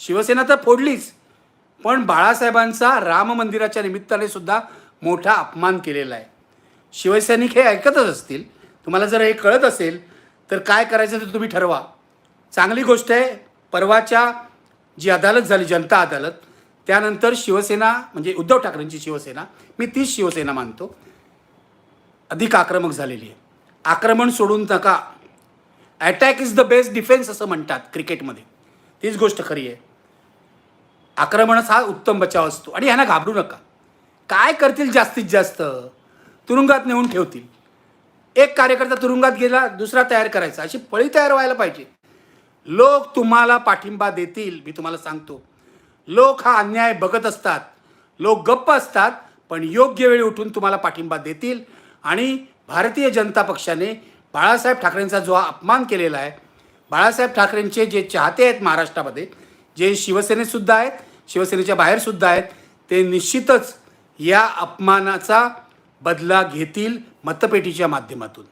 शिवसेना तर फोडलीच. पण बाळासाहेबांचा राम मंदिराच्या निमित्ताने सुद्धा मोठा अपमान केलेला आहे. शिवसैनिक हे ऐकतच असतील. तुम्हाला जर हे कळत असेल तर काय करायचं ते तुम्ही ठरवा. चांगली गोष्ट आहे परवाच्या जी अदालत झाली जनता अदालत त्यानंतर शिवसेना म्हणजे उद्धव ठाकरेंची शिवसेना मी तीच शिवसेना मानतो. अधिक आक्रमक झालेली आहे. आक्रमण सोडून नका. Attack is the best defence असं म्हणतात क्रिकेटमध्ये. तीच गोष्ट खरी आहे. आक्रमणच हा उत्तम बचाव असतो. आणि ह्यांना घाबरू नका. काय करतील जास्तीत जास्त? तुरुंगात नेऊन ठेवतील. एक कार्यकर्ता तुरुंगात गेला दुसरा तयार करायचा. अशी पळी तयार व्हायला पाहिजे. लोक तुम्हाला पाठिंबा देतील मी तुम्हाला सांगतो. लोक हा अन्याय बघत असतात. लोक गप्प असतात पण योग्य वेळी उठून तुम्हाला पाठिंबा देतील. आणि भारतीय जनता पक्षाने बाळासाहेब ठाकरेंचा जो हा अपमान केलेला आहे बाळासाहेब ठाकरेंचे जे चाहते आहेत महाराष्ट्रामध्ये जे शिवसेनेतसुद्धा आहेत शिवसेनेच्या बाहेरसुद्धा आहेत ते निश्चितच या अपमानाचा बदला घेतील मतपेटीच्या माध्यमातून.